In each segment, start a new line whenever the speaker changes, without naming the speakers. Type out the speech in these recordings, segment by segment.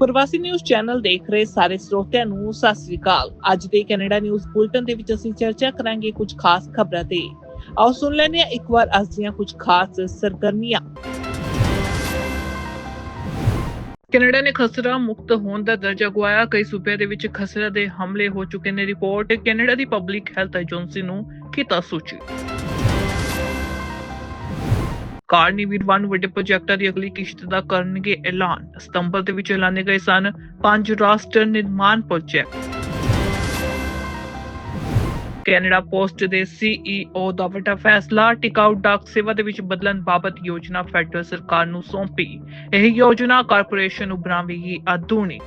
ਪ੍ਰਵਾਸੀ news channel ਦੇਖ ਰਹੇ ਸਾਰੇ ਸਰੋਤਿਆਂ ਨੂੰ, ਸਤਿ ਸ੍ਰੀ ਅਕਾਲ। ਅੱਜ ਦੇ ਕੈਨੇਡਾ ਨਿਊਜ਼ ਬੁਲਟਨ ਦੇ ਵਿੱਚ ਅਸੀਂ ਚਰਚਾ ਕਰਾਂਗੇ ਕੁਝ ਖਾਸ ਖਬਰਾਂ ਤੇ। ਆਓ ਸੁਣ ਲੈਂਦੇ ਹਾਂ ਇੱਕ ਵਾਰ ਅੱਜ ਦੀਆਂ ਕੁਝ ਖਾਸ ਸਰਗਰਮੀਆਂ। ਕੈਨੇਡਾ ਨੇ ਖਸਰਾ ਮੁਕਤ ਹੋਣ ਦਾ ਦਰਜਾ ਗਵਾਇਆ। ਕਈ ਸੂਬਿਆਂ ਦੇ ਵਿੱਚ ਖਸਰਾ ਦੇ ਹਮਲੇ ਹੋ ਚੁੱਕੇ ਨੇ ਰਿਪੋਰਟ। ਕੈਨੇਡਾ ਦੀ ਪਬਲਿਕ ਹੈਲਥ ਏਜੰਸੀ ਨੂੰ ਕੀਤਾ ਸੂਚਿਤ ਕਾਰਨੀ ਵੀਰਵਾਰ ਵੱਡੇ ਪ੍ਰੋਜੈਕਟਾਂ ਦੀ ਅਗਲੀ ਕਿਸ਼ਤ ਦਾ ਕਰਨਗੇ ਐਲਾਨ। ਸਤੰਬਰ ਦੇ ਵਿੱਚ ਐਲਾਨੇ ਗਏ ਸਨ ਪੰਜ ਰਾਸ਼ਟਰ ਨਿਰਮਾਣ ਪ੍ਰੋਜੈਕਟ ਕੈਨੇਡਾ ਪੋਸਟ ਦੇ ਸੀਈਓ ਦਾ ਵੱਡਾ ਫੈਸਲਾ ਟਿਕਾਊ ਡਾਕ ਸੇਵਾ ਦੇ ਵਿੱਚ ਬਦਲਣ ਬਾਬਤ ਯੋਜਨਾ ਫੈਡਰਲ ਸਰਕਾਰ ਨੂੰ ਸੌਂਪੀ। ਇਹ ਯੋਜਨਾ ਕਾਰਪੋਰੇਸ਼ਨ ਨੂੰ ਬਣਾਵੇਗੀ ਆਧੁਨਿਕ।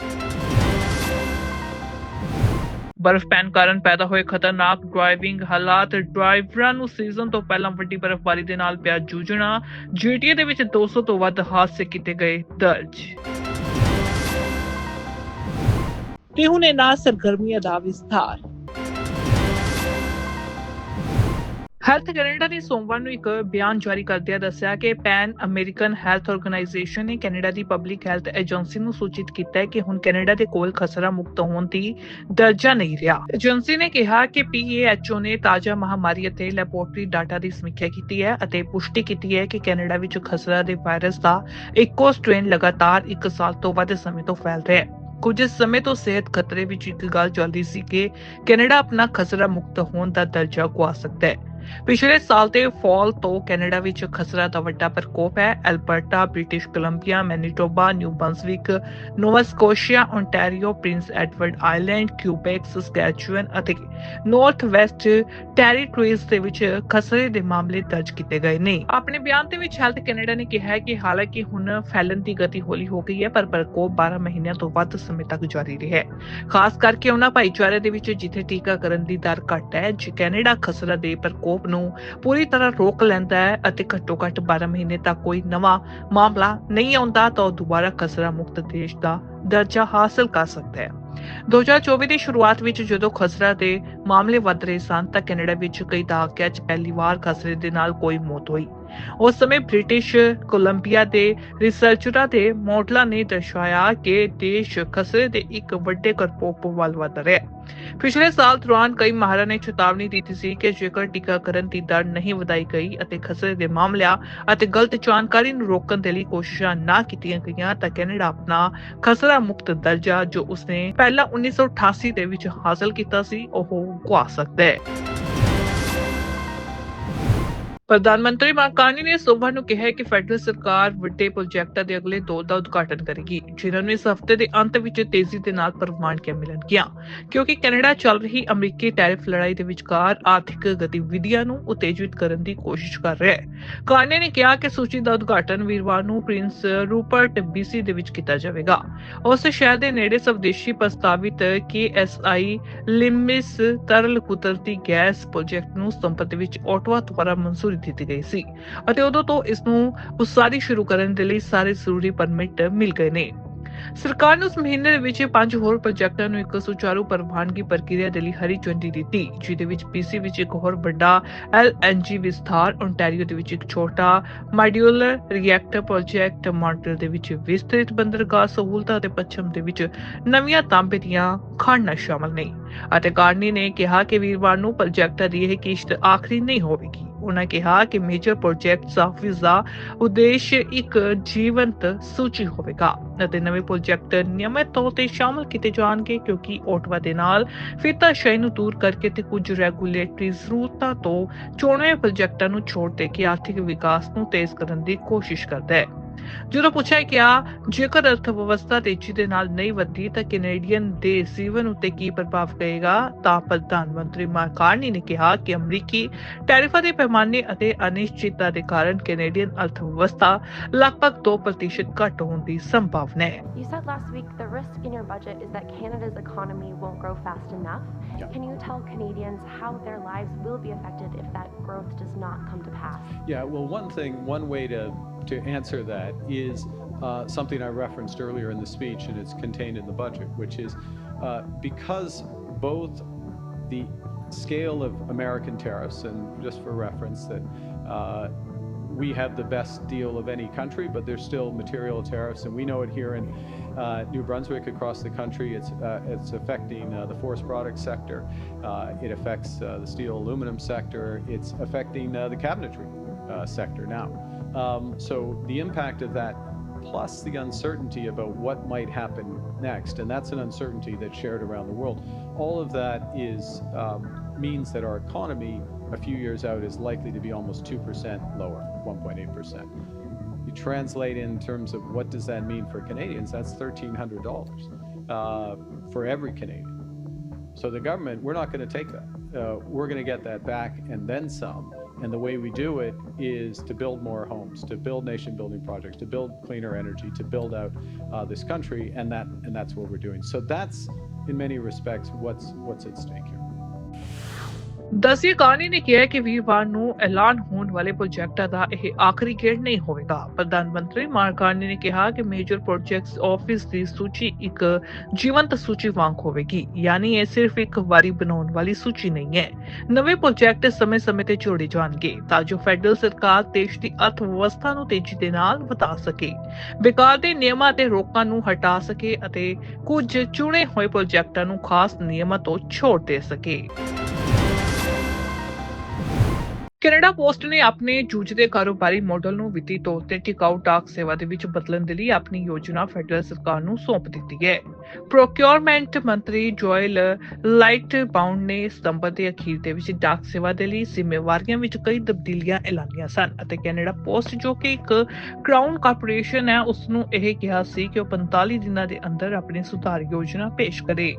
ਬਰਫ਼ ਪੈਣ ਕਾਰਨ ਪੈਦਾ ਹੋਏ ਖਤਰਨਾਕ ਡਰਾਈਵਿੰਗ ਹਾਲਾਤ, ਡਰਾਈਵਰਾਂ ਨੂੰ ਸੀਜ਼ਨ ਤੋਂ ਪਹਿਲਾਂ ਵੱਡੀ ਬਰਫ਼ਬਾਰੀ ਦੇ ਨਾਲ ਪਿਆ ਜੂਝਣਾ ਜੀਟੀਏ ਦੇ ਵਿੱਚ 200 ਤੋਂ ਵੱਧ ਹਾਦਸੇ ਕੀਤੇ ਗਏ ਦਰਜ। ਤੇ ਹੁਣ ਇਹਨਾਂ ਸਰਗਰਮੀਆਂ ਦਾ ਵਿਸਥਾਰ। ਹੈਲਥ ਕੈਨੇਡਾ ਨੇ ਸੋਮਵਾਰ ਨੂੰ ਇੱਕ ਬਿਆਨ ਜਾਰੀ ਕਰਦਿਆਂ ਦੱਸਿਆ ਕਿ ਪੈਨ ਅਮਰੀਕਨ ਹੈਲਥ ਆਰਗੇਨਾਈਜੇਸ਼ਨ ਨੇ ਕੈਨੇਡਾ ਦੀ ਪਬਲਿਕ ਹੈਲਥ ਏਜੰਸੀ ਨੂੰ ਸੂਚਿਤ ਕੀਤਾ ਹੈ ਕਿ ਹੁਣ ਕੈਨੇਡਾ ਦੇ ਕੋਲ ਖਸਰਾ ਮੁਕਤ ਹੋਣ ਦੀ ਦਰਜਾ ਨਹੀਂ ਰਿਹਾ। ਏਜੰਸੀ ਨੇ ਕਿਹਾ ਕਿ ਪੀਏਐਚਓ ਨੇ ਤਾਜ਼ਾ ਮਹਾਮਾਰੀ ਅਤੇ ਲੈਬੋਰਟਰੀ ਡਾਟਾ ਦੀ ਸਮੀਖਿਆ ਕੀਤੀ ਹੈ ਅਤੇ ਪੁਸ਼ਟੀ ਕੀਤੀ ਹੈ ਕਿ ਕੈਨੇਡਾ ਵਿੱਚ ਖਸਰਾ ਦੇ ਵਾਇਰਸ ਦਾ ਇੱਕੋ ਸਟ੍ਰੇਨ ਲਗਾਤਾਰ 1 ਸਾਲ ਤੋਂ ਵੱਧ ਸਮੇਂ ਤੋਂ ਫੈਲ ਰਿਹਾ ਹੈ। ਕੁਝ ਸਮੇਂ ਤੋਂ ਸਿਹਤ ਖਤਰੇ ਵਿੱਚ ਇੱਕ ਗੱਲ ਚੱਲਦੀ ਸੀ ਕਿ ਕੈਨੇਡਾ ਆਪਣਾ ਖਸਰਾ ਮੁਕਤ ਹੋਣ ਦਾ ਦਰਜਾ ਗਵਾ ਸਕਦਾ ਹੈ। ਪਿਛਲੇ ਸਾਲ ਦੇ ਫਾਲ ਤੋਂ ਕੈਨੇਡਾ ਵਿੱਚ ਖਸਰਾ ਦਾ ਵੱਡਾ ਪ੍ਰਕੋਪ ਹੈ। Alberta British Columbia, Manitoba, New Brunswick Nova Scotia Ontario Prince Edward Island Quebec, Saskatchewan ਅਤੇ ਨਾਰਥ ਵੈਸਟ ਟੈਰੀਟਰੀਜ਼ ਦੇ ਵਿੱਚ ਖਸਰੇ ਦੇ ਮਾਮਲੇ ਦਰਜ ਕੀਤੇ ਗਏ ਨੇ। ਆਪਣੇ ਬਿਆਨ ਦੇ ਵਿੱਚ ਹੈਲਥ ਕੈਨੇਡਾ ਨੇ ਕਿਹਾ ਹੈ ਕਿ ਹਾਲਾਂਕਿ ਹੁਣ ਫੈਲਣ ਦੀ ਗਤੀ ਹੌਲੀ ਹੋ ਗਈ ਹੈ, ਪਰ ਪ੍ਰਕੋਪ 12 ਮਹੀਨਿਆਂ ਤੋਂ ਵੱਧ ਸਮੇਂ ਤੱਕ ਜਾਰੀ ਰਿਹਾ ਹੈ। ਖਾਸ ਕਰਕੇ ਉਹਨਾਂ ਭਾਈਚਾਰੇ ਦੇ ਵਿੱਚ ਜਿੱਥੇ ਟੀਕਾਕਰਨ ਦੀ ਦਰ ਘੱਟ ਹੈ ਕੈਨੇਡਾ ਖਸਰਾ ਦੇ ਪ੍ਰਕੋਪ ਨੂੰ ਪੂਰੀ ਤਰ੍ਹਾਂ ਰੋਕ ਲੈਂਦਾ ਹੈ ਅਤੇ ਘੱਟੋ ਘੱਟ 12 ਮਹੀਨੇ ਤੱਕ ਕੋਈ ਨਵਾਂ ਮਾਮਲਾ ਨਹੀਂ ਆਉਂਦਾ ਤਾਂ ਉਹ ਦੁਬਾਰਾ ਖਸਰਾ ਮੁਕਤ ਦੇਸ਼ ਦਾ ਦਰਜਾ ਹਾਸਲ ਕਰ ਸਕਦਾ ਹੈ। 2024 ਦੀ ਸ਼ੁਰੂਆਤ ਵਿੱਚ ਜਦੋਂ ਖਸਰਾ ਦੇ ਮਾਮਲੇ ਵੱਧ ਰਹੇ ਸਨ ਤਾਂ ਕੈਨੇਡਾ ਵਿੱਚ ਕਈ ਦਹਾਕਿਆਂ 'ਚ ਪਹਿਲੀ ਵਾਰ ਖਸਰੇ ਦੇ ਨਾਲ ਕੋਈ ਮੌਤ ਹੋਈ। ਉਸ ਸਮੇਂ ਬ੍ਰਿਟਿਸ਼ ਕੋਲੰਬੀਆ ਦੇ ਰਿਸਰਚਰਾਂ ਦੇ ਮਾਡਲਾਂ ਨੇ ਦਰਸਾਇਆ ਕਿ ਦੇਸ਼ ਖਸਰੇ ਦੇ ਇੱਕ ਵੱਡੇ ਕਰਪੋਪ ਵੱਲ ਵਧ ਰਿਹਾ ਹੈ। ਪਿਛਲੇ ਸਾਲ ਦੌਰਾਨ ਕਈ ਮਾਹਰਾਂ ਨੇ ਚੇਤਾਵਨੀ ਦਿੱਤੀ ਸੀ ਕਿ ਜੇਕਰ ਟੀਕਾਕਰਨ ਦੀ ਦਰ ਨਹੀਂ ਵਧਾਈ ਗਈ ਅਤੇ ਖਸਰੇ ਦੇ ਮਾਮਲਿਆਂ ਅਤੇ ਗਲਤ ਜਾਣਕਾਰੀ ਨੂੰ ਰੋਕਣ ਦੇ ਲਈ ਕੋਸ਼ਿਸ਼ਾਂ ਨਾ ਕੀਤੀਆਂ ਗਈਆਂ ਤਾਂ ਕੈਨੇਡਾ ਆਪਣਾ ਖਸਰਾ ਮੁਕਤ ਦਰਜਾ ਜੋ ਉਸਨੇ ਪਹਿਲਾਂ 1988 ਦੇ ਵਿੱਚ ਹਾਸਲ ਕੀਤਾ ਸੀ, ਉਹ ਗਵਾ ਸਕਦਾ ਹੈ। ਪ੍ਰਧਾਨ ਮੰਤਰੀ ਮਾਕਾਨੀ ਨੇ ਸੋਮਵਾਰ ਨੂੰ ਕਿਹਾ ਕਿ ਫੈਡਰਲ ਸਰਕਾਰ ਵੱਡੇ ਪ੍ਰੋਜੈਕਟਾਂ ਦੇ ਅਗਲੇ ਦੌਰ ਦਾ ਉਦਘਾਟਨ ਕਰੇਗੀ, ਜਿਨ੍ਹਾਂ ਨੂੰ ਇਸ ਹਫ਼ਤੇ ਦੇ ਅੰਤ ਵਿੱਚ ਤੇਜ਼ੀ ਦੇ ਨਾਲ ਪ੍ਰਵਾਨਗੀਆਂ ਮਿਲਣਗੀਆਂ, ਕਿਉਂਕਿ ਕੈਨੇਡਾ ਚੱਲ ਰਹੀ ਅਮਰੀਕੀ ਟੈਰਿਫ ਲੜਾਈ ਦੇ ਵਿਚਕਾਰ ਆਰਥਿਕ ਗਤੀਵਿਧੀਆਂ ਨੂੰ ਉਤੇਜਿਤ ਕਰਨ ਦੀ ਕੋਸ਼ਿਸ਼ ਕਰ ਰਿਹਾ ਹੈ। ਕਾਰਨੀ ਨੇ ਕਿਹਾ ਕਿ ਸੂਚੀ ਦਾ ਉਦਘਾਟਨ ਵੀਰਵਾਰ ਨੂੰ ਪ੍ਰਿੰਸ ਰੂਪਰਟ ਬੀਸੀ ਦੇ ਵਿੱਚ ਕੀਤਾ ਜਾਵੇਗਾ। ਉਸ ਸ਼ਹਿਰ ਦੇ ਨੇੜੇ ਸਵਦੇਸ਼ੀ ਪ੍ਰਸਤਾਵਿਤ KSI ਲਿਮਿਸ ਤਰਲ ਕੁਦਰਤੀ ਗੈਸ ਪ੍ਰੋਜੈਕਟ ਨੂੰ ਸੰਪਤੀ ਦੇ ਵਿੱਚ ਆਟਵਾ ਦੁਆਰਾ ਮਨਜ਼ੂਰੀ ਦਿੱਤੀ ਗਈ ਸੀ ਅਤੇ ਉਦੋਂ ਤੋਂ ਇਸ ਨੂੰ ਉਸਾਰੀ ਸ਼ੁਰੂ ਕਰਨ ਦੇ ਲਈ ਸਾਰੇ ਜ਼ਰੂਰੀ ਪਰਮਿਟ ਮਿਲ ਗਏ ਨੇ। ਸਰਕਾਰ ਨੇ ਉਸ ਮਹੀਨੇ ਦੇ ਵਿੱਚ ਪੰਜ ਹੋਰ ਪ੍ਰੋਜੈਕਟਾਂ ਨੂੰ ਇੱਕ ਸੁਚਾਰੂ ਪ੍ਰਵਾਨਗੀ ਪ੍ਰਕਿਰਿਆ ਦੇ ਲਈ ਹਰੀ ਝੰਡੀ ਦਿੱਤੀ, ਜਿਹਦੇ ਵਿੱਚ ਪੀਸੀ ਵਿੱਚ ਇੱਕ ਹੋਰ ਵੱਡਾ ਐਲਐਨਜੀ ਵਿਸਥਾਰ, ਓਨਟਾਰੀਓ ਦੇ ਵਿੱਚ ਇੱਕ ਛੋਟਾ ਮਾਡਿਊਲਰ ਰਿਐਕਟਰ ਪ੍ਰੋਜੈਕਟ ਮਾਂਟਲ ਦੇ ਵਿੱਚ ਵਿਸਤ੍ਰਿਤ ਬੰਦਰਗਾਹ ਸਹੂਲਤਾਂ ਅਤੇ ਪੱਛਮ ਦੇ ਵਿੱਚ ਨਵੀਆਂ ਤਾਂਬੇ ਦੀਆਂ ਖਾਣਾਂ ਸ਼ਾਮਲ ਨੇ ਅਤੇ ਕਾਰਨੀ ਨੇ ਕਿਹਾ ਕਿ ਵੀਰਵਾਰ ਨੂੰ ਪ੍ਰੋਜੈਕਟਾਂ ਦੀ ਇਹ ਕਿਸ਼ਤ ਆਖਰੀ ਨਹੀਂ ਹੋਵੇਗੀ। ਉਹਨਾਂ ਕਿਹਾ ਕਿ ਮੇਜਰ ਪ੍ਰੋਜੈਕਟਸ ਆਫਿਸ ਦਾ ਉਦੇਸ਼ ਇੱਕ ਜੀਵੰਤ ਸੂਚੀ ਹੋਵੇਗਾ। ਅਤੇ ਨਵੇਂ ਪ੍ਰੋਜੈਕਟ ਨਿਯਮਿਤ ਤੌਰ ਤੇ ਸ਼ਾਮਲ ਕੀਤੇ ਜਾਣਗੇ ਕਿਉਂਕਿ ਓਟਵਾ ਦੇ ਨਾਲ ਫਿਰਤਾਸ਼ਾਹੀ ਨੂੰ ਦੂਰ ਕਰਕੇ ਤੇ ਕੁਝ ਰੈਗੂਲੇਟਰੀ ਜ਼ਰੂਰਤਾਂ ਤੋਂ ਚੋਣਵੇਂ ਪ੍ਰੋਜੈਕਟਾਂ ਨੂੰ ਛੋੜ ਦੇ ਕੇ ਆਰਥਿਕ ਵਿਕਾਸ ਨੂੰ ਤੇਜ਼ ਕਰਨ ਦੀ ਕੋਸ਼ਿਸ਼ ਕਰਦਾ ਹੈ। ਜਦੋਂ ਪੁੱਛਿਆ ਗਿਆ ਜੇਕਰ ਅਰਥ ਵਿਵਸਥਾ ਤੇਜ਼ੀ ਦੇ ਨਾਲ ਨਹੀਂ ਵਧਦੀ ਤਾਂ ਕੈਨੇਡੀਅਨ ਦੇ ਜੀਵਨ ਉੱਤੇ ਕੀ ਪ੍ਰਭਾਵ ਪਏਗਾ? ਤਾਂ ਪ੍ਰਧਾਨ ਮੰਤਰੀ ਮਾਰਕ ਨੇ ਕਿਹਾ ਕਿ ਅਮਰੀਕੀ ਟੈਰਿਫਾਂ ਦੇ ਪੈਮਾਨੇ ਅਤੇ ਅਨਿਸ਼ਚਿਤਤਾ ਦੇ ਕਾਰਨ ਕੈਨੇਡੀਅਨ ਅਰਥ ਵਿਵਸਥਾ ਲਗਭਗ 2% ਘੱਟ ਹੋਣ ਦੀ ਸੰਭਾਵਨਾ ਹੈ
You said last week the risk in your budget is that Canada's economy won't grow fast enough.
Yeah.
Can you tell Canadians how their lives will be affected if that growth does not come to pass?
Yeah, well, one thing, one way to, to answer that is uh, something I referenced earlier in the speech, and it's contained in the budget, which is uh, because both the scale of American tariffs, and just for reference, that uh, we have the best deal of any country, but there's still material tariffs, and we know it here in uh, New Brunswick across the country. It's uh, it's affecting uh, the forest products sector. Uh, it affects uh, the steel aluminum sector. It's affecting uh, the cabinetry sector now. Um, so the impact of that, plus the uncertainty about what might happen next, and that's an uncertainty that's shared around the world. All of that is um, means that our economy a few years out is likely to be almost 2% lower, 1.8%. You translate in terms of what does that mean for Canadians, that's $1,300 uh, for every Canadian. So the government, we're not going to take that. Uh, we're going to get that back and then some. And the way we do it is to build more homes, to build nation building projects, to build cleaner energy, to build out uh, this country, and that and that's what we're doing. So that's in many respects what's what's at stake here.
ਦਸੀਏ ਕਾਨੀ ਨੇ ਕਿਹਾ ਕਿ ਵੀਰਵਾਰ ਨੂੰ ਐਲਾਨ ਹੋਣ ਵਾਲੇ ਪ੍ਰੋਜੈਕਟਾਂ ਦਾ ਇਹ ਆਖਰੀ ਗੇੜ ਨਹੀਂ ਹੋਵੇਗਾ। ਪ੍ਰਧਾਨ ਮੰਤਰੀ ਮਾਰਕ ਨੇ ਕਿਹਾ ਕਿ ਮੇਜਰ ਪ੍ਰੋਜੈਕਟਸ ਆਫਿਸ ਦੀ ਸੂਚੀ ਇੱਕ ਜੀਵੰਤ ਸੂਚੀ ਵਾਂਗ ਹੋਵੇਗੀ, ਯਾਨੀ ਇਹ ਸਿਰਫ ਇੱਕ ਵਾਰੀ ਬਣਾਉਣ ਵਾਲੀ ਸੂਚੀ ਨਹੀਂ ਹੈ। ਨਵੇਂ ਪ੍ਰੋਜੈਕਟ ਸਮੇਂ-ਸਮੇਂ ਤੇ ਜੋੜੇ ਜਾਣਗੇ ਤਾਂ ਜੋ ਫੈਡਰਲ ਸਰਕਾਰ ਦੇਸ਼ ਦੀ ਅਰਥ ਵਿਵਸਥਾ ਨੂੰ ਤੇਜ਼ੀ ਦੇ ਨਾਲ ਵਧਾ ਸਕੇ। ਬੇਕਾਰ ਦੇ ਨਿਯਮਾਂ ਤੇ ਰੋਕਾਂ ਨੂੰ ਹਟਾ ਸਕੇ ਅਤੇ ਕੁਝ ਚੁਣੇ ਹੋਏ ਪ੍ਰੋਜੈਕਟਾਂ ਨੂੰ ਖਾਸ ਨਿਯਮਾਂ ਤੋਂ ਛੋੜ ਦੇ ਸਕੇ। ਕੈਨੇਡਾ ਪੋਸਟ ਨੇ ਆਪਣੇ ਜੂਝਦੇ ਕਾਰੋਬਾਰੀ ਮਾਡਲ ਨੂੰ ਵਿੱਤੀ ਤੌਰ ਤੇ ਟਿਕਾਊ ਡਾਕ ਸੇਵਾ ਦੇ ਵਿੱਚ ਬਦਲਣ ਦੇ ਲਈ ਆਪਣੀ ਯੋਜਨਾ ਫੈਡਰਲ ਸਰਕਾਰ ਨੂੰ ਸੌਂਪ ਦਿੱਤੀ ਹੈ। ਪ੍ਰੋਕਿਉਰਮੈਂਟ ਮੰਤਰੀ ਜੋਇਲ ਲਾਈਟ ਬਾਉਂਡ ਨੇ ਸਤੰਬਰ ਦੇ ਅਖੀਰ ਦੇ ਵਿੱਚ ਡਾਕ ਸੇਵਾ ਦੇ ਲਈ ਜ਼ਿੰਮੇਵਾਰੀਆਂ ਵਿੱਚ ਕਈ ਤਬਦੀਲੀਆਂ ਐਲਾਨੀਆਂ ਸਨ ਅਤੇ ਕੈਨੇਡਾ ਪੋਸਟ ਜੋ ਕਿ ਇੱਕ ਕਰਾਊਨ ਕਾਰਪੋਰੇਸ਼ਨ ਹੈ ਉਸ ਨੂੰ ਇਹ ਕਿਹਾ ਸੀ ਕਿ ਉਹ 45 ਦਿਨਾਂ ਦੇ ਅੰਦਰ ਆਪਣੀ ਸੁਧਾਰ ਯੋਜਨਾ ਪੇਸ਼ ਕਰੇ।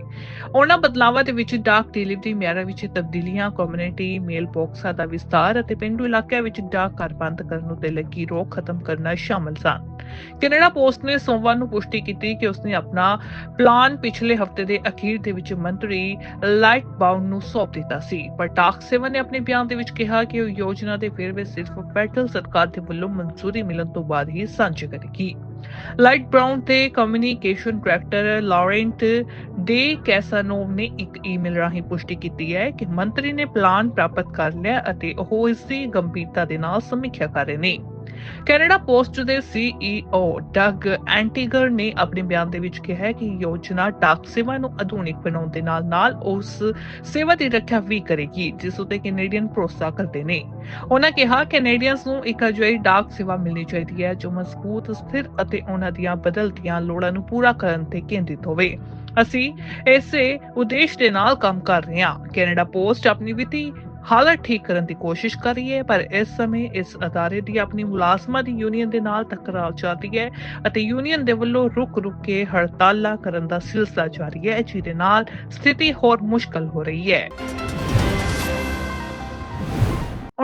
ਉਹਨਾਂ ਬਦਲਾਵਾਂ ਦੇ ਵਿੱਚ ਡਾਕ ਡਿਲੀਵਰੀ ਮਿਆਰਾਂ ਵਿੱਚ ਤਬਦੀਲੀਆਂ, ਕਮਿਊਨਿਟੀ, ਮੇਲ ਬਾਕਸਾਂ ਦਾ ਵਿਸਤਾਰ ਅਤੇ ਪਿੰਡੂ ਇਲਾਕਿਆਂ ਵਿੱਚ ਡਾਕ ਘਰ ਬੰਦ ਕਰਨ ਉੱਤੇ ਲੱਗੀ ਰੋਕ ਖਤਮ ਕਰਨਾ ਸ਼ਾਮਲ ਸਨ। ਕੈਨੇਡਾ ਪੋਸਟ ਨੇ ਸੋਮਵਾਰ ਨੂੰ ਪੁਸ਼ਟੀ ਕੀਤੀ ਕਿ ਉਸਨੇ ਆਪਣਾ ਪਲਾਨ ਪਿਛਲੇ ਹਫ਼ਤੇ ਦੇ ਅਖੀਰ ਦੇ ਵਿੱਚ ਮੰਤਰੀ ਲਾਈਟ ਬਾਉਂਡ ਨੂੰ ਸੌਂਪ ਦਿੱਤਾ ਸੀ, ਪਰ ਟਾਕ ਸੇਵਾ ਨੇ ਆਪਣੇ ਬਿਆਨ ਦੇ ਵਿੱਚ ਕਿਹਾ ਕਿ ਉਹ ਯੋਜਨਾ ਦੇ ਵੇਰਵੇ ਸਿਰਫ ਫੈਡਰਲ ਸਰਕਾਰ ਦੇ ਵੱਲੋਂ ਮਨਜ਼ੂਰੀ ਮਿਲਣ ਤੋਂ ਬਾਅਦ ਹੀ ਸਾਂਝੇ ਕਰੇਗੀ। ਲਾਈਟ ਬ੍ਰਾਊਨ ਤੇ communication director Laurent De Casanova ਨੇ ਇੱਕ ਈਮੇਲ ਰਾਹੀਂ ਪੁਸ਼ਟੀ ਕੀਤੀ ਹੈ ਕਿ ਮੰਤਰੀ ਨੇ ਪਲਾਨ ਪ੍ਰਾਪਤ ਕਰ ਲਿਆ ਅਤੇ ਉਹ ਇਸ ਦੀ ਗੰਭੀਰਤਾ ਦੇ ਨਾਲ ਸਮੀਖਿਆ ਕਰ ਰਹੇ ਨੇ। ਕੈਨੇਡਾ ਪੋਸਟ ਦੇ ਸੀਈਓ ਡਗ ਐਂਟੀਗਰ ਨੇ ਆਪਣੇ ਬਿਆਨ ਦੇ ਵਿੱਚ ਕਿਹਾ ਕਿ ਯੋਜਨਾ ਡਾਕ ਸੇਵਾ ਨੂੰ ਆਧੁਨਿਕ ਬਣਾਉਣ ਦੇ ਨਾਲ-ਨਾਲ ਉਸ ਸੇਵਾ ਦੀ ਰੱਖਿਆ ਵੀ ਕਰੇਗੀ, ਜਿਸ ਉਤੇ ਕੈਨੇਡੀਅਨ ਭਰੋਸਾ ਕਰਦੇ ਨੇ। ਉਹਨਾਂ ਕਿਹਾ, ਕੈਨੇਡੀਅਨਸ ਨੂੰ ਇੱਕ ਅਜਿਹੀ ਡਾਕ ਸੇਵਾ ਮਿਲਣੀ ਚਾਹੀਦੀ ਹੈ ਜੋ ਮਜ਼ਬੂਤ, ਸਥਿਰ ਅਤੇ ਉਹਨਾਂ ਦੀਆਂ ਬਦਲਦੀਆਂ ਲੋੜਾਂ ਨੂੰ ਪੂਰਾ ਕਰਨ ਤੇ ਕੇਂਦਰਿਤ ਹੋਵੇ। ਅਸੀਂ ਇਸੇ ਉਦੇਸ਼ ਦੇ ਨਾਲ ਕੰਮ ਕਰ ਰਹੇ ਹਾਂ। ਕੈਨੇਡਾ ਪੋਸਟ ਆਪਣੀ ਵਿੱਤੀ ਹਾਲਤ ਠੀਕ ਕਰਨ ਦੀ ਕੋਸ਼ਿਸ਼ ਕਰ ਰਹੀ ਹੈ, ਪਰ ਇਸ ਸਮੇਂ ਇਸ ਅਦਾਰੇ ਦੀ ਆਪਣੀ ਮੁਲਾਜ਼ਮਾਂ ਦੀ ਯੂਨੀਅਨ ਦੇ ਨਾਲ ਟਕਰਾਅ ਚੱਲ ਰਹੀ ਹੈ ਅਤੇ ਯੂਨੀਅਨ ਦੇ ਵੱਲੋਂ ਰੁਕ-ਰੁਕ ਕੇ ਹੜਤਾਲਾਂ ਕਰਨ ਦਾ ਸਿਲਸਿਲਾ ਜਾਰੀ ਹੈ। ਜਿਹਦੇ ਨਾਲ ਸਥਿਤੀ ਹੋਰ ਮੁਸ਼ਕਲ ਹੋ ਰਹੀ ਹੈ।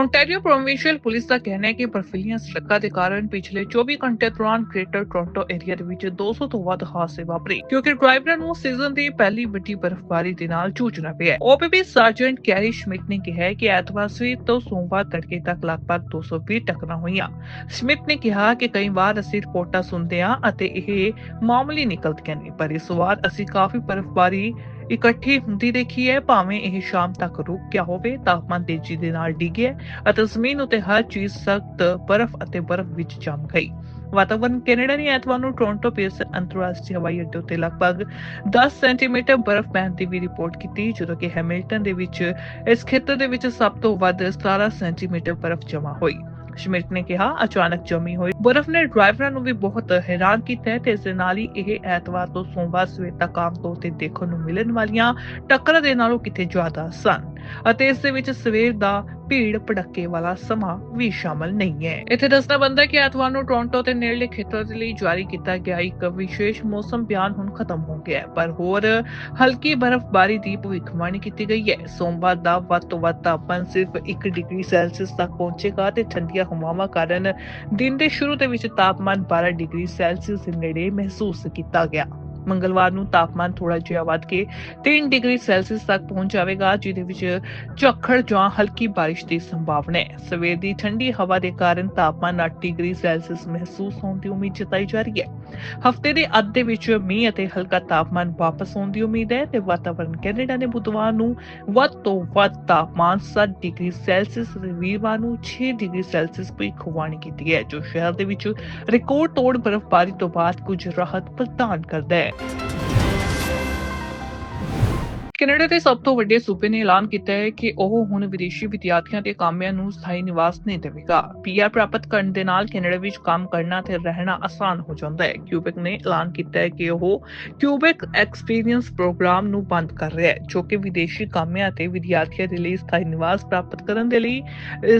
ਓਨਟਾਰੀਓ ਪ੍ਰੋਵਿੰਸ਼ੀਅਲ ਪੁਲਿਸ ਦਾ ਕਹਿਣਾ ਹੈ ਕਿ ਬਰਫੀਲੀਆਂ ਸੜਕਾਂ ਦੇ ਕਾਰਨ ਪਿਛਲੇ 24 ਘੰਟੇ ਦੌਰਾਨ ਗ੍ਰੇਟਰ ਟੋਰਾਂਟੋ ਏਰੀਆ ਦੇ ਵਿੱਚ 200 ਤੋਂ ਵੱਧ ਹਾਦਸੇ ਵਾਪਰੇ, ਕਿਉਂਕਿ ਡਰਾਈਵਰਾਂ ਨੂੰ ਸੀਜ਼ਨ ਦੀ ਪਹਿਲੀ ਵੱਡੀ ਬਰਫ਼ਬਾਰੀ ਦੇ ਨਾਲ ਜੂਝਣਾ ਪਿਆ ਓਪੀਪੀ ਸਰਜੈਂਟ ਕੈਰੀ ਸ਼ਮਿਟ ਨੇ ਕਿਹਾ ਕਿ ਐਤਵਾਰ ਸਵੇਰ ਤੋਂ ਸੋਮਵਾਰ ਤੜਕੇ ਤੱਕ ਲਗਭਗ 220 ਟੱਕਰਾਂ ਹੋਈਆਂ। ਸਮਿਥ ਨੇ ਕਿਹਾ ਕਿ ਕਈ ਵਾਰ ਅਸੀਂ ਰਿਪੋਰਟਾਂ ਸੁਣਦੇ ਹਾਂ ਅਤੇ ਇਹ ਮਾਮੂਲੀ ਨਿਕਲਦੀਆਂ ਨੇ, ਪਰ ਇਸ ਵਾਰ ਅਸੀਂ ਕਾਫੀ ਬਰਫ਼ਬਾਰੀ ਇਕੱਠੀ ਹੁੰਦੀ ਦੇਖੀ ਹੈ, ਭਾਵੇਂ ਇਹ ਸ਼ਾਮ ਤੱਕ ਰੁਕ ਗਿਆ ਹੋਵੇ, ਤਾਪਮਾਨ ਤੇਜ਼ੀ ਦੇ ਨਾਲ ਡਿੱਗਿਆ ਅਤੇ ਜ਼ਮੀਨ ਉਤੇ ਹਰ ਚੀਜ਼ ਸਖਤ ਬਰਫ਼ ਅਤੇ ਬਰਫ਼ ਵਿੱਚ ਜੰਮ ਗਈ। ਵਾਤਾਵਰਣ ਕੈਨੇਡਾ ਨੇ ਐਤਵਾਰ ਨੂੰ ਟੋਰਾਂਟੋ ਪੀਸ ਅੰਤਰਰਾਸ਼ਟਰੀ ਹਵਾਈ ਅੱਡੇ ਉਤੇ ਲਗਭਗ 10 ਸੈਂਟੀਮੀਟਰ ਬਰਫ਼ ਪੈਣ ਦੀ ਵੀ ਰਿਪੋਰਟ ਕੀਤੀ, ਜਦੋਂ ਕਿ ਹੈਮਿਲਟਨ ਦੇ ਵਿੱਚ, ਇਸ ਖੇਤਰ ਦੇ ਵਿੱਚ ਸਭ ਤੋਂ ਵੱਧ 17 ਸੈਂਟੀਮੀਟਰ ਬਰਫ਼ ਜਮ੍ਹਾਂ ਹੋਈ। ਸ਼ਮਿਟ ਨੇ ਕਿਹਾ, ਅਚਾਨਕ ਜਮੀ ਹੋਈ ਬਰਫ਼ ਨੇ ਡਰਾਈਵਰਾਂ ਨੂੰ ਵੀ ਬਹੁਤ ਹੈਰਾਨ ਕੀਤਾ ਹੈ ਤੇ ਇਸ ਦੇ ਨਾਲ ਹੀ ਇਹ ਐਤਵਾਰ ਤੋਂ ਸੋਮਵਾਰ ਸਵੇਰ ਤੱਕ ਆਮ ਤੌਰ ਤੇ ਦੇਖਣ ਨੂੰ ਮਿਲਣ ਵਾਲੀਆਂ ਟੱਕਰਾਂ ਦੇ ਨਾਲੋਂ ਕਿਤੇ ਜ਼ਿਆਦਾ ਸਨ। ਅਤੇ ਇਸ ਦੇ ਵਿੱਚ ਸਵੇਰ ਦਾ ਭੀੜ ਭੜੱਕੇ ਵਾਲਾ ਸਮਾਂ ਵੀ ਸ਼ਾਮਲ ਨਹੀਂ ਹੈ। ਇੱਥੇ ਦੱਸਣਾ ਬੰਦਾ ਕਿ ਐਤਵਾਰ ਨੂੰ ਟੋਰਾਂਟੋ ਤੇ ਨੇੜਲੇ ਖੇਤਰਾਂ ਦੇ ਲਈ ਜਾਰੀ ਕੀਤਾ ਗਿਆ ਇੱਕ ਵਿਸ਼ੇਸ਼ ਮੌਸਮ ਬਿਆਨ ਹੁਣ ਖਤਮ ਹੋ ਗਿਆ ਹੈ, ਪਰ ਹੋਰ ਹਲਕੀ ਬਰਫ਼ਬਾਰੀ ਦੀ ਭਵਿੱਖਬਾਣੀ ਕੀਤੀ ਗਈ ਹੈ। ਸੋਮਵਾਰ ਦਾ ਵੱਧ ਤੋਂ ਵੱਧ ਤਾਪਮਾਨ ਸਿਰਫ 1 ਡਿਗਰੀ ਸੈਲਸੀਅਸ ਤੱਕ ਪਹੁੰਚੇਗਾ ਤੇ ਠੰਡੀਆਂ ਹਵਾਵਾਂ ਕਾਰਨ ਦਿਨ ਦੇ ਸ਼ੁਰੂ ਦੇ ਵਿੱਚ ਤਾਪਮਾਨ 12 ਡਿਗਰੀ ਸੈਲਸੀਅਸ ਦੇ ਨੇੜੇ ਮਹਿਸੂਸ ਕੀਤਾ ਗਿਆ। ਮੰਗਲਵਾਰ ਨੂੰ ਤਾਪਮਾਨ ਥੋੜਾ ਜਿਹਾ ਵੱਧ ਕੇ 3 ਡਿਗਰੀ ਸੈਲਸੀਅਸ ਤੱਕ ਪਹੁੰਚ ਜਾਵੇਗਾ, ਜਿਹਦੇ ਵਿੱਚ ਝੱਖੜ ਜਾਂ ਹਲਕੀ ਬਾਰਿਸ਼ ਦੀ ਸੰਭਾਵਨਾ ਹੈ। ਸਵੇਰ ਦੀ ਠੰਡੀ ਹਵਾ ਦੇ ਕਾਰਨ ਤਾਪਮਾਨ 8 ਡਿਗਰੀ ਸੈਲਸੀਅਸ ਮਹਿਸੂਸ ਹੋਣ ਦੀ ਉਮੀਦ ਜਤਾਈ ਜਾ ਰਹੀ ਹੈ। ਹਫ਼ਤੇ ਦੇ ਅੱਧ ਦੇ ਵਿੱਚ ਮੀਂਹ ਅਤੇ ਹਲਕਾ ਤਾਪਮਾਨ ਵਾਪਸ ਆਉਣ ਦੀ ਉਮੀਦ ਹੈ ਤੇ ਵਾਤਾਵਰਣ ਕੈਨੇਡਾ ਨੇ ਬੁੱਧਵਾਰ ਨੂੰ ਵੱਧ ਤੋਂ ਵੱਧ ਤਾਪਮਾਨ 7 ਡਿਗਰੀ ਸੈਲਸੀਅਸ ਤੇ ਵੀਰਵਾਰ ਨੂੰ 6 ਡਿਗਰੀ ਸੈਲਸੀਅਸ ਭਵਿੱਖਬਾਣੀ ਕੀਤੀ ਹੈ, ਜੋ ਸ਼ਹਿਰ ਦੇ ਵਿੱਚ ਰਿਕਾਰਡ ਤੋੜ ਬਰਫ਼ਬਾਰੀ ਤੋਂ ਬਾਅਦ ਕੁਝ ਰਾਹਤ ਪ੍ਰਦਾਨ ਕਰਦਾ ਹੈ। effect. ਕੈਨੇਡਾ ਦੇ ਸਭ ਤੋਂ ਵੱਡੇ ਸੂਬੇ ਨੇ ਐਲਾਨ ਕੀਤਾ ਹੈ ਕਿ ਉਹ ਹੁਣ ਵਿਦੇਸ਼ੀ ਵਿਦਿਆਰਥੀਆਂ ਤੇ ਕਾਮਿਆਂ ਨੂੰ ਸਥਾਈ ਨਿਵਾਸ ਨਹੀਂ ਦੇਵੇਗਾ। ਪੀਆਰ ਪ੍ਰਾਪਤ ਕਰਨ ਦੇ ਨਾਲ ਕੈਨੇਡਾ ਵਿੱਚ ਕੰਮ ਕਰਨਾ ਤੇ ਰਹਿਣਾ ਆਸਾਨ ਹੋ ਜਾਂਦਾ ਹੈ। ਕਿਊਬੈਕ ਨੇ ਐਲਾਨ ਕੀਤਾ ਹੈ ਕਿ ਉਹ ਕਿਊਬੈਕ ਐਕਸਪੀਰੀਅੰਸ ਪ੍ਰੋਗਰਾਮ ਨੂੰ ਬੰਦ ਕਰ ਰਿਹਾ ਹੈ, ਜੋ ਕਿ ਵਿਦੇਸ਼ੀ ਕਾਮਿਆਂ ਅਤੇ ਵਿਦਿਆਰਥੀਆਂ ਦੇ ਲਈ ਸਥਾਈ ਨਿਵਾਸ ਪ੍ਰਾਪਤ ਕਰਨ ਦੇ ਲਈ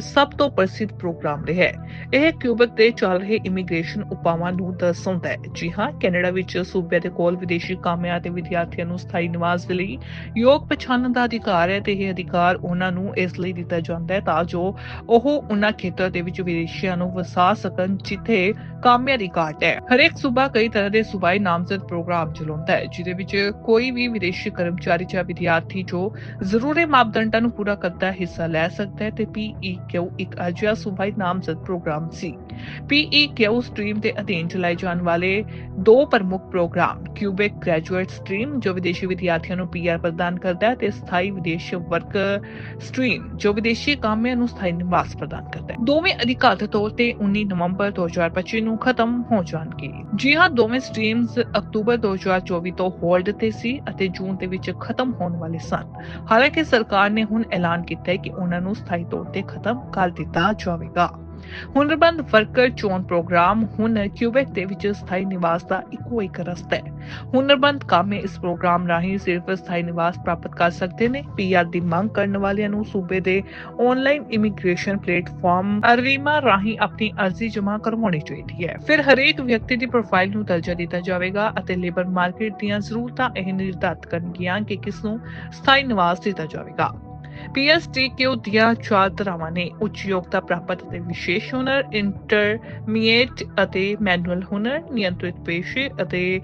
ਸਭ ਤੋਂ ਪ੍ਰਸਿੱਧ ਪ੍ਰੋਗਰਾਮ ਰਿਹਾ ਹੈ। ਇਹ ਕਿਊਬੈਕ ਤੇ ਚੱਲ ਰਹੇ ਇਮੀਗ੍ਰੇਸ਼ਨ ਉਪਾਵਾਂ ਨੂੰ ਦਰਸਾਉਂਦਾ ਹੈ। ਜੀ ਹਾਂ, ਕੈਨੇਡਾ ਵਿੱਚ ਸੂਬਿਆਂ ਦੇ ਕੋਲ ਵਿਦੇਸ਼ੀ ਕਾਮਿਆਂ ਤੇ ਵਿਦਿਆਰਥੀਆਂ ਨੂੰ ਸਥਾਈ ਨਿਵਾਸ ਦੇ ਲਈ ਯੋਗ ਪਛਾਣਨ ਦਾ ਅਧਿਕਾਰ ਹੈ ਤੇ ਇਹ ਅਧਿਕਾਰ ਉਹਨਾਂ ਨੂੰ ਇਸ ਲਈ ਦਿੱਤਾ ਜਾਂਦਾ ਹੈ ਤਾਂ ਜੋ ਉਹ ਉਹਨਾਂ ਖੇਤਰ ਦੇ ਵਿੱਚ ਵਿਦੇਸ਼ੀਆਂ ਨੂੰ ਵਸਾ ਸਕਣ, ਜਿੱਥੇ ਕਾਮਿਆਂ ਦੀ ਘਾਟ ਹੈ। ਹਰੇਕ ਸੂਬਾ ਕਈ ਤਰ੍ਹਾਂ ਦੇ ਸੂਬਾਈ ਨਾਮਜ਼ਦ ਪ੍ਰੋਗਰਾਮ ਚਲਾਉਂਦਾ ਹੈ, ਜਿਹਦੇ ਵਿੱਚ ਕੋਈ ਵੀ ਵਿਦੇਸ਼ੀ ਕਰਮਚਾਰੀ ਜਾਂ ਵਿਦਿਆਰਥੀ ਜੋ ਜ਼ਰੂਰੀ ਮਾਪਦੰਡਾਂ ਨੂੰ ਪੂਰਾ ਕਰਦਾ ਹਿੱਸਾ ਲੈ ਸਕਦਾ ਹੈ ਤੇ PEQ ਇੱਕ ਅਜਿਹਾ ਸੂਬਾਈ ਨਾਮਜ਼ਦ ਪ੍ਰੋਗਰਾਮ ਸੀ। PEQ ਸਟਰੀਮ ਦੇ ਅਧੀਨ ਚਲਾਏ ਜਾਣ ਵਾਲੇ ਦੋ ਪ੍ਰਮੁੱਖ ਪ੍ਰੋਗਰਾਮ, ਕਿਊਬੈਕ ਗ੍ਰੈਜੂਏਟ ਸਟਰੀਮ, ਜੋ ਵਿਦੇਸ਼ੀ ਵਿਦਿਆਰਥੀਆਂ ਨੂੰ ਪੀਆਰ ਪ੍ਰਦਾਨ ਕਰਦਾ ਹੈ, ਤੇ ਸਥਾਈ ਵਿਦੇਸ਼ ਵਰਕ ਸਟਰੀਮ, ਜੋ ਵਿਦੇਸ਼ੀ ਕਾਮਿਆਂ ਨੂੰ ਸਥਾਈ ਨਿਵਾਸ ਪ੍ਰਦਾਨ ਕਰਦਾ ਹੈ। ਦੋਵੇਂ ਅਧਿਕਾਰਤ ਤੌਰ ਤੇ 19 ਨਵੰਬਰ 2025 ਨੂੰ ਖਤਮ ਹੋ ਜਾਣਗੇ। ਜੀ ਹਾਂ, ਦੋਵੇਂ ਸਟਰੀਮਸ ਅਕਤੂਬਰ 2024 ਤੋਂ ਹੋਲਡ ਤੇ ਸੀ ਅਤੇ ਜੂਨ ਦੇ ਵਿੱਚ ਖਤਮ ਹੋਣ ਵਾਲੇ ਸਨ। ਹਾਲਾਂਕਿ ਸਰਕਾਰ ਨੇ ਹੁਣ ਐਲਾਨ ਕੀਤਾ ਹੈ ਕਿ ਉਹਨਾਂ ਨੂੰ ਸਥਾਈ ਤੌਰ ਤੇ ਖਤਮ ਕਰ ਦਿੱਤਾ ਜਾਵੇਗਾ। ਹੁਨਰਬੰਦ ਵਰਕਰ ਚੋਣ ਪ੍ਰੋਗਰਾਮ, ਹੁਣ ਕਿਊਬੈਕ ਦੇ ਵਿੱਚ ਸਥਾਈ ਨਿਵਾਸ ਦਾ ਇੱਕੋ ਇੱਕ ਰਸਤਾ ਹੈ। ਹੁਨਰਬੰਦ ਕਾਮੇ ਇਸ ਪ੍ਰੋਗਰਾਮ ਰਾਹੀਂ ਸਿਰਫ ਸਥਾਈ ਨਿਵਾਸ ਪ੍ਰਾਪਤ ਕਰ ਸਕਦੇ ਨੇ। ਪੀਆਰ ਦੀ ਮੰਗ ਕਰਨ ਵਾਲਿਆਂ ਨੂੰ ਸੂਬੇ ਦੇ ਆਨਲਾਈਨ ਇਮੀਗ੍ਰੇਸ਼ਨ ਪਲੇਟਫਾਰਮ ਅਰੀਮਾ ਰਾਹੀਂ ਆਪਣੀ ਅਰਜ਼ੀ ਜਮ੍ਹਾਂ ਕਰਵਾਉਣੀ ਚਾਹੀਦੀ ਹੈ। ਫਿਰ ਹਰੇਕ ਵਿਅਕਤੀ ਦੀ ਪ੍ਰੋਫਾਈਲ ਨੂੰ ਦਰਜਾ ਦਿੱਤਾ ਜਾਵੇਗਾ ਅਤੇ ਲੇਬਰ ਮਾਰਕੀਟ ਦੀਆਂ ਜ਼ਰੂਰਤਾਂ ਇਹ ਨਿਰਧਾਰਤ ਕਰਨਗੀਆਂ ਕਿ ਕਿਸ ਨੂੰ ਸਥਾਈ ਨਿਵਾਸ ਦਿੱਤਾ ਜਾਵੇਗਾ। PSTQ ਦੀਆਂ ਚਾਰ ਧਾਰਾਵਾਂ ਨੇ ਉੱਚ ਯੋਗਤਾ ਪ੍ਰਾਪਤ ਅਤੇ ਵਿਸ਼ੇਸ਼ ਹੁਨਰ ਇੰਟਰਮੀਡੀਏਟ ਅਤੇ ਮੈਨੂਅਲ ਹੁਨਰ, ਨਿਯੰਤਰਿਤ ਪੇਸ਼ੇ ਅਤੇ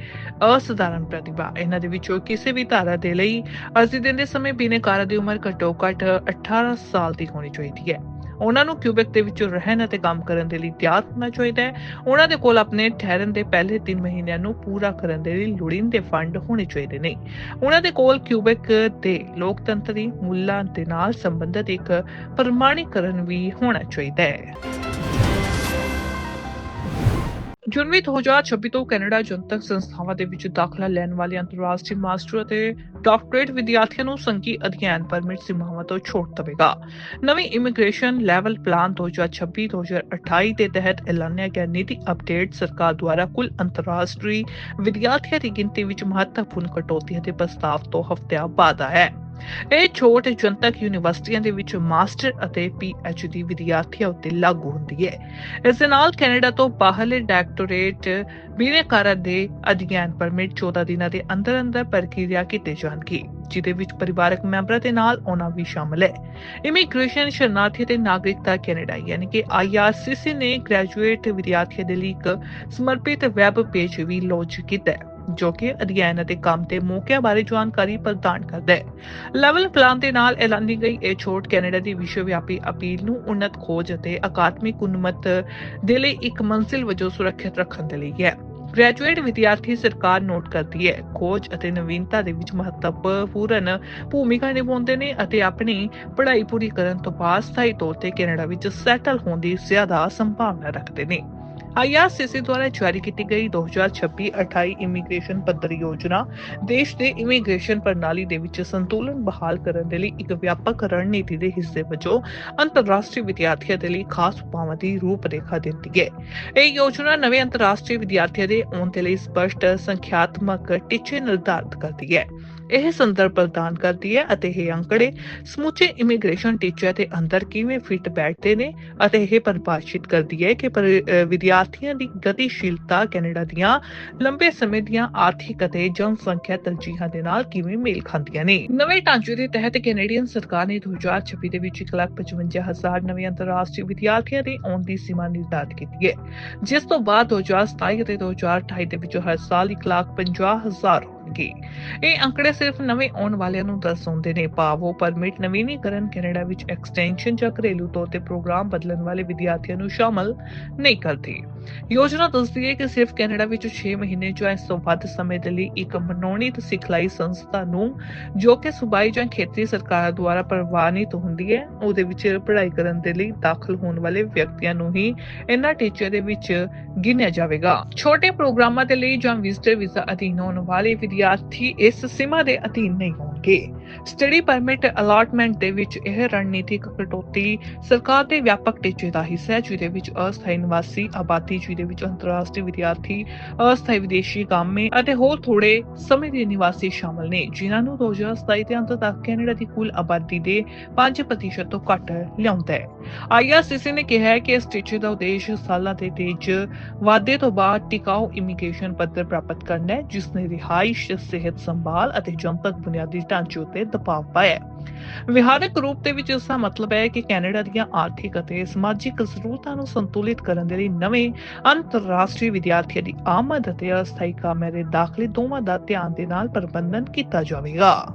ਅਸਧਾਰਨ ਪ੍ਰਤਿਭਾ। ਇਹਨਾਂ ਦੇ ਵਿੱਚੋਂ ਕਿਸੇ ਵੀ ਧਾਰਾ ਦੇ ਲਈ ਅਰਜ਼ੀ ਦਿੰਦੇ ਸਮੇਂ ਬਿਨੇਕਾਰਾਂ ਦੀ ਉਮਰ ਘੱਟੋ ਘੱਟ 18 ਸਾਲ ਦੀ ਹੋਣੀ ਚਾਹੀਦੀ ਹੈ। ਉਹਨਾਂ ਨੂੰ ਕਿਊਬੈਕ ਦੇ ਵਿੱਚ ਰਹਿਣ ਅਤੇ ਕੰਮ ਕਰਨ ਦੇ ਲਈ ਤਿਆਰ ਹੋਣਾ ਚਾਹੀਦਾ ਹੈ। ਉਹਨਾਂ ਦੇ ਕੋਲ ਆਪਣੇ ਠਹਿਰਨ ਦੇ ਪਹਿਲੇ 3 ਮਹੀਨਿਆਂ ਨੂੰ ਪੂਰਾ ਕਰਨ ਦੇ ਲਈ ਲੋੜੀਂਦੇ ਫੰਡ ਹੋਣੇ ਚਾਹੀਦੇ ਨੇ। ਉਹਨਾਂ ਦੇ ਕੋਲ ਕਿਊਬੈਕ ਦੇ ਲੋਕਤੰਤਰੀ ਮੁੱਲਾਂ ਦੇ ਨਾਲ ਸੰਬੰਧਿਤ ਇੱਕ ਪ੍ਰਮਾਣੀਕਰਨ ਵੀ ਹੋਣਾ ਚਾਹੀਦਾ ਹੈ। ਜੁਨਵੀ 2026 ਤੋਂ ਕੈਨੇਡਾ ਜਨਤਕ ਸੰਸਥਾਵਾਂ ਦੇ ਵਿੱਚ ਦਾਖਲਾ ਲੈਣ ਵਾਲੇ ਅੰਤਰਰਾਸ਼ਟਰੀ ਮਾਸਟਰ ਅਤੇ ਡਾਕਟਰੇਟ ਵਿਦਿਆਰਥੀਆਂ ਨੂੰ ਸੰਘੀ ਅਧਿਐਨ ਪਰਮਿਟ ਸੀਮਾਵਾਂ ਤੋਂ ਛੋਟ ਦੇਵੇਗਾ। ਨਵੀਂ ਇਮੀਗ੍ਰੇਸ਼ਨ ਲੈਵਲ ਪਲਾਨ 2026-2028 ਦੇ ਤਹਿਤ ਐਲਾਨਿਆ ਗਿਆ ਨੀਤੀ ਅਪਡੇਟ ਸਰਕਾਰ ਦੁਆਰਾ ਕੁੱਲ ਅੰਤਰਰਾਸ਼ਟਰੀ ਵਿਦਿਆਰਥੀਆਂ ਦੀ ਗਿਣਤੀ ਵਿੱਚ ਮਹੱਤਵਪੂਰਨ ਕਟੌਤੀ ਅਤੇ ਪ੍ਰਸਤਾਵ ਤੋਂ ਹਫ਼ਤਿਆਂ ਬਾਅਦ ਆਇਆ ਹੈ। ਇਹ ਛੋਟ ਜਨਤਕ ਯੂਨੀਵਰਸਿਟੀਆਂ ਦੇ ਵਿੱਚ ਮਾਸਟਰ ਅਤੇ ਡੀ ਵਿਦਿਆਰਥੀਆਂ ਉੱਤੇ ਲਾਗੂ ਹੁੰਦੀ ਹੈ। ਇਸ ਦੇ ਨਾਲ ਕੈਨੇਡਾ ਤੋਂ ਬਾਹਰਲੇ ਡਾਕਟੋਰੇਟ ਬਿਨੇਕਾਰਾਂ ਦੇ ਅਧਿਐਨ ਪਰਮਿਟ 14 ਦਿਨਾਂ ਦੇ ਅੰਦਰ ਅੰਦਰ ਪ੍ਰਕਿਰਿਆ ਕੀਤੇ ਜਾਣਗੇ, ਜਿਹਦੇ ਵਿੱਚ ਪਰਿਵਾਰਕ ਮੈਂਬਰਾਂ ਦੇ ਨਾਲ ਉਹਨਾਂ ਵੀ ਸ਼ਾਮਲ ਹੈ। ਇਮੀਗ੍ਰੇਸ਼ਨ ਸ਼ਰਨਾਰਥੀ ਤੇ ਨਾਗਰਿਕਤਾ ਕੈਨੇਡਾ ਯਾਨੀ ਕਿ ਆਈਆਰਸੀਸੀ ਨੇ ਗ੍ਰੈਜੂਏਟ ਵਿਦਿਆਰਥੀਆਂ ਦੇ ਲਈ ਇੱਕ ਸਮਰਪਿਤ ਵੈਬ ਪੇਜ ਵੀ ਲਾਂਚ ਕੀਤਾ ਹੈ। ਜੋ ਕਿ ਅਧਿਐਨ ਅਤੇ ਕੰਮ ਦੇ ਮੌਕਿਆਂ ਬਾਰੇ ਜਾਣਕਾਰੀ ਪ੍ਰਦਾਨ ਕਰਦਾ ਹੈ। ਲੈਵਲ ਪਲਾਨ ਦੇ ਨਾਲ ਐਲਾਨੀ ਗਈ ਇਹ ਛੋਟ ਕੈਨੇਡਾ ਦੀ ਵਿਸ਼ਵਵਿਆਪੀ ਅਪੀਲ ਨੂੰ ਉન્નਤ ਖੋਜ ਅਤੇ ਅਕਾਦਮਿਕ ਉਨਮਤ ਦੇ ਲਈ ਇੱਕ ਮੰਜ਼ਿਲ ਵਜੋਂ ਸੁਰੱਖਿਅਤ ਰੱਖਣ ਦੇ ਲਈ ਹੈ। ਗ੍ਰੈਜੂਏਟ ਵਿਦਿਆਰਥੀ ਸਰਕਾਰ ਨੋਟ ਕਰਦੀ ਹੈ, ਖੋਜ ਅਤੇ ਨਵੀਨਤਾ ਦੇ ਵਿੱਚ ਮਹੱਤਵਪੂਰਨ ਭੂਮਿਕਾ ਨਿਭਾਉਂਦੇ ਨੇ ਅਤੇ ਆਪਣੀ ਪੜ੍ਹਾਈ ਪੂਰੀ ਕਰਨ ਤੋਂ ਬਾਅਦ ਸਥਾਈ ਤੌਰ ਤੇ ਕੈਨੇਡਾ ਵਿੱਚ ਸੈਟਲ ਹੋਣ ਦੀ ਜ਼ਿਆਦਾ ਸੰਭਾਵਨਾ ਰੱਖਦੇ ਨੇ। ਆਈਆਰਸੀਸੀ ਦੁਆਰਾ ਜਾਰੀ ਕੀਤੀ ਗਈ 2026-28 ਇਮੀਗ੍ਰੇਸ਼ਨ ਪੱਧਰ ਯੋਜਨਾ ਦੇਸ਼ ਦੇ ਇਮੀਗ੍ਰੇਸ਼ਨ ਪ੍ਰਣਾਲੀ ਦੇ ਵਿੱਚ ਸੰਤੁਲਨ ਬਹਾਲ ਕਰਨ ਦੇ ਲਈ ਇੱਕ ਵਿਆਪਕ ਰਣਨੀਤੀ ਦੇ ਹਿੱਸੇ ਵਜੋਂ ਅੰਤਰਰਾਸ਼ਟਰੀ ਵਿਦਿਆਰਥੀਆਂ ਦੇ ਲਈ ਖਾਸ ਉਪਾਵਾਂ ਦੀ ਰੂਪਰੇਖਾ ਦਿੰਦੀ ਹੈ ਇਹ ਯੋਜਨਾ ਨਵੇਂ ਅੰਤਰਰਾਸ਼ਟਰੀ ਵਿਦਿਆਰਥੀਆਂ ਦੇ ਆਉਣ ਦੇ ਲਈ ਸਪਸ਼ਟ, ਸੰਖਿਆਤਮਕ ਟੀਚੇ ਨਿਰਧਾਰਤ ਕਰਦੀ ਹੈ। ਇਹ ਸੰਦਰਭ ਪ੍ਰਦਾਨ ਕਰਦੀ ਹੈ ਅਤੇ ਇਹ ਅੰਕੜੇ ਸਮੁੱਚੇ ਇਮੀਗ੍ਰੇਸ਼ਨ ਟੀਚੇ ਦੇ ਅੰਦਰ ਕਿਵੇਂ ਫਿੱਟ ਬੈਠਦੇ ਨੇ ਅਤੇ ਇਹ ਪਰਿਭਾਸ਼ਿਤ ਕਰਦੀ ਹੈ ਕਿ ਵਿਦਿਆਰਥੀਆਂ ਦੀ ਗਤੀਸ਼ੀਲਤਾ ਕੈਨੇਡਾ ਦੀਆਂ ਲੰਬੇ ਸਮੇਂ ਦੀਆਂ ਆਰਥਿਕ ਅਤੇ ਜਨਸੰਖਿਆ ਤਰਜੀਹਾਂ ਦੇ ਨਾਲ ਕਿਵੇਂ ਮੇਲ ਖਾਂਦੀਆਂ ਨੇ। ਨਵੇਂ ਢਾਂਚੇ ਦੇ ਤਹਿਤ ਕੈਨੇਡੀਅਨ ਸਰਕਾਰ ਨੇ 2026 ਦੇ ਵਿੱਚ 1,55,000 ਨਵੇਂ ਅੰਤਰਰਾਸ਼ਟਰੀ ਵਿਦਿਆਰਥੀਆਂ ਦੀ ਆਉਣ ਦੀ ਸੀਮਾ ਨਿਰਧਾਰਤ ਕੀਤੀ ਹੈ। ਜਿਸ ਤੋਂ ਬਾਅਦ 2027 ਅਤੇ 2028 ਦੇ ਵਿੱਚ ਹਰ ਸਾਲ 1,50,000 ਹੋਣਗੇ ਇਹ ਅੰਕੜੇ ਸਿਰਫ ਨਵੇਂ ਆਉਣ ਵਾਲਿਆਂ ਨੂੰ ਦਰਸਾਉਂਦੇ ਨੇ ਭਾਵ ਪਰਮਿਟ ਨਵੀਨੀਕਰਨ ਕੈਨੇਡਾ ਵਿੱਚ ਐਕਸਟੈਂਸ਼ਨ ਜਾਂ ਘਰੇਲੂ ਤੌਰ ਤੇ ਪ੍ਰੋਗਰਾਮ ਬਦਲਣ ਵਾਲੇ ਵਿਦਿਆਰਥੀਆਂ ਨੂੰ ਸ਼ਾਮਲ ਨਹੀਂ ਕਰਦੀ। ਯੋਜਨਾ ਦੱਸਦੀ ਹੈ ਕਿ ਸਿਰਫ ਕੈਨੇਡਾ ਵਿੱਚ 6 ਮਹੀਨੇ ਜਾਂ ਇਸ ਤੋਂ ਵੱਧ ਸਮੇਂ ਦੇ ਲਈ ਇੱਕ ਮਨੋਨੀਤ ਸਿਖਲਾਈ ਸੰਸਥਾ ਨੂੰ ਜੋ ਕਿ ਸੂਬਾਈ ਜਾਂ ਖੇਤਰੀ ਸਰਕਾਰਾਂ ਦੁਆਰਾ ਪ੍ਰਵਾਨਿਤ ਹੁੰਦੀ ਹੈ, ਉਹਦੇ ਵਿੱਚ ਪੜ੍ਹਾਈ ਕਰਨ ਦੇ ਲਈ ਦਾਖਲ ਹੋਣ ਵਾਲੇ ਵਿਅਕਤੀਆਂ ਨੂੰ ਹੀ ਇਹਨਾਂ ਟੀਚੇ ਦੇ ਵਿੱਚ ਗਿਣਿਆ ਜਾਵੇਗਾ। ਛੋਟੇ ਪ੍ਰੋਗਰਾਮਾਂ ਦੇ ਲਈ ਜਾਂ ਵਿਜ਼ਟਰ ਵੀਜ਼ਾ ਅਧੀਨ ਹੋਣ ਵਾਲੇ ਵਿਦਿਆਰਥੀ ਇਸ ਸੀਮਾ ਦੇ ਅਧੀਨ ਨਹੀਂ ਹੋਣਗੇ। ਸਟੱਡੀ ਪਰਮਿਟ ਅਲਾਟਮੈਂਟ ਦੇ ਵਿੱਚ ਇਹ ਰਣਨੀਤਿਕ ਕਟੌਤੀ ਸਰਕਾਰ ਦੇ ਵਿਆਪਕ ਟੀਚੇ ਦਾ ਹਿੱਸਾ ਹੈ, ਜਿਹਦੇ ਵਿੱਚ ਅਸਥਾਈ ਨਿਵਾਸੀ, ਆਬਾਦੀ, ਜਿਹਦੇ ਵਿੱਚ ਅੰਤਰਰਾਸ਼ਟਰੀ ਵਿਦਿਆਰਥੀ, ਅਸਥਾਈ ਵਿਦੇਸ਼ੀ ਕਾਮੇ ਅਤੇ ਹੋਰ ਥੋੜੇ ਸਮੇਂ ਦੇ ਨਿਵਾਸੀ ਸ਼ਾਮਲ ਨੇ, ਜਿਨ੍ਹਾਂ ਨੂੰ 2027 ਦੇ ਅੰਤ ਤੱਕ ਕੈਨੇਡਾ ਦੀ ਕੁੱਲ ਆਬਾਦੀ ਦੇ 5% ਤੋਂ ਘੱਟ ਲਿਆਉਂਦਾ ਹੈ। ਆਈਆਰਸੀਸੀ ਨੇ ਕਿਹਾ ਹੈ ਕਿ ਇਸ ਟੀਚੇ ਦਾ ਉਦੇਸ਼ ਸਾਲਾਂ ਦੇ ਤੇਜ਼ ਵਾਧੇ ਤੋਂ ਬਾਅਦ ਟਿਕਾਊ ਇਮੀਗ੍ਰੇਸ਼ਨ ਪੱਧਰ ਪ੍ਰਾਪਤ ਕਰਨਾ ਹੈ, ਜਿਸ ਨੇ ਰਿਹਾਇਸ਼ ਸਿਹਤ ਸੰਭਾਲ ਅਤੇ ਜਨਤਕ ਬੁਨਿਆਦੀ ਢਾਂਚੇ ਉੱਤੇ ਦਬਾਅ ਪਾਇਆ ਵਿਹਾਰਕ ਰੂਪ ਦੇ ਵਿੱਚ ਇਸ ਦਾ ਮਤਲਬ ਹੈ ਕਿ ਕੈਨੇਡਾ ਦੀਆਂ ਆਰਥਿਕ ਅਤੇ ਸਮਾਜਿਕ ਜ਼ਰੂਰਤਾਂ ਨੂੰ ਸੰਤੁਲਿਤ ਕਰਨ ਦੇ ਲਈ ਨਵੇਂ ਅੰਤਰਰਾਸ਼ਟਰੀ ਵਿਦਿਆਰਥੀਆਂ ਦੀ ਆਮਦ ਅਤੇ ਅਸਥਾਈ ਕਾਮਿਆਂ ਦੇ ਦਾਖਲੇ ਦੋਵਾਂ ਦਾ ਧਿਆਨ ਦੇ ਨਾਲ ਪ੍ਰਬੰਧਨ ਕੀਤਾ ਜਾਵੇਗਾ।